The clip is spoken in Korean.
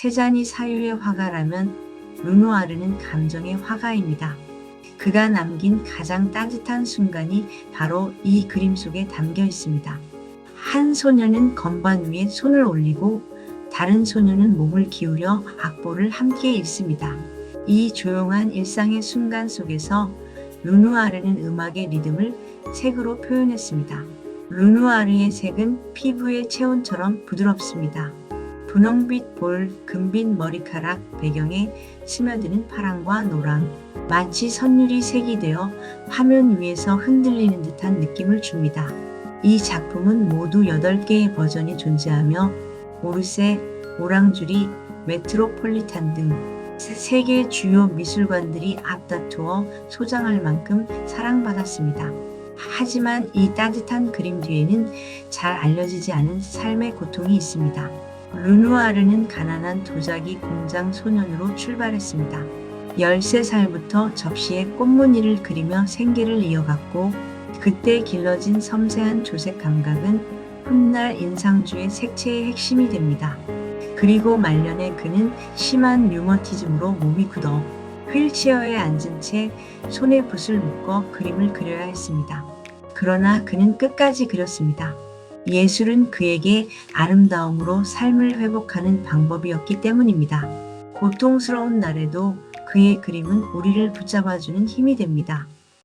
세잔이 사유의 화가라면 루누아르는 감정의 화가입니다. 그가 남긴 가장 따뜻한 순간이 바로 이 그림 속에 담겨 있습니다. 한 소녀는 건반 위에 손을 올리고 다른 소녀는 몸을 기울여 악보를 함께 읽습니다. 이 조용한 일상의 순간 속에서 루누아르는 음악의 리듬을 색으로 표현했습니다. 루누아르의 색은 피부의 체온처럼 부드럽습니다. 분홍빛 볼, 금빛 머리카락 배경에 스며드는 파랑과 노랑, 마치 선율이 색이 되어 화면 위에서 흔들리는 듯한 느낌을 줍니다. 이 작품은 모두 8개의 버전이 존재하며 오르세, 오랑주리, 메트로폴리탄 등 세계 주요 미술관들이 앞다투어 소장할 만큼 사랑받았습니다. 하지만 이 따뜻한 그림 뒤에는 잘 알려지지 않은 삶의 고통이 있습니다. 르누아르는 가난한 도자기 공장 소년으로 출발했습니다. 13살부터 접시에 꽃무늬를 그리며 생계를 이어갔고 그때 길러진 섬세한 조색 감각은 훗날 인상주의 색채의 핵심이 됩니다. 그리고 말년에 그는 심한 류머티즘으로 몸이 굳어 휠체어에 앉은 채 손에 붓을 묶어 그림을 그려야 했습니다. 그러나 그는 끝까지 그렸습니다. 예술은 그에게 아름다움으로 삶을 회복하는 방법이었기 때문입니다. 고통스러운 날에도 그의 그림은 우리를 붙잡아주는 힘이 됩니다.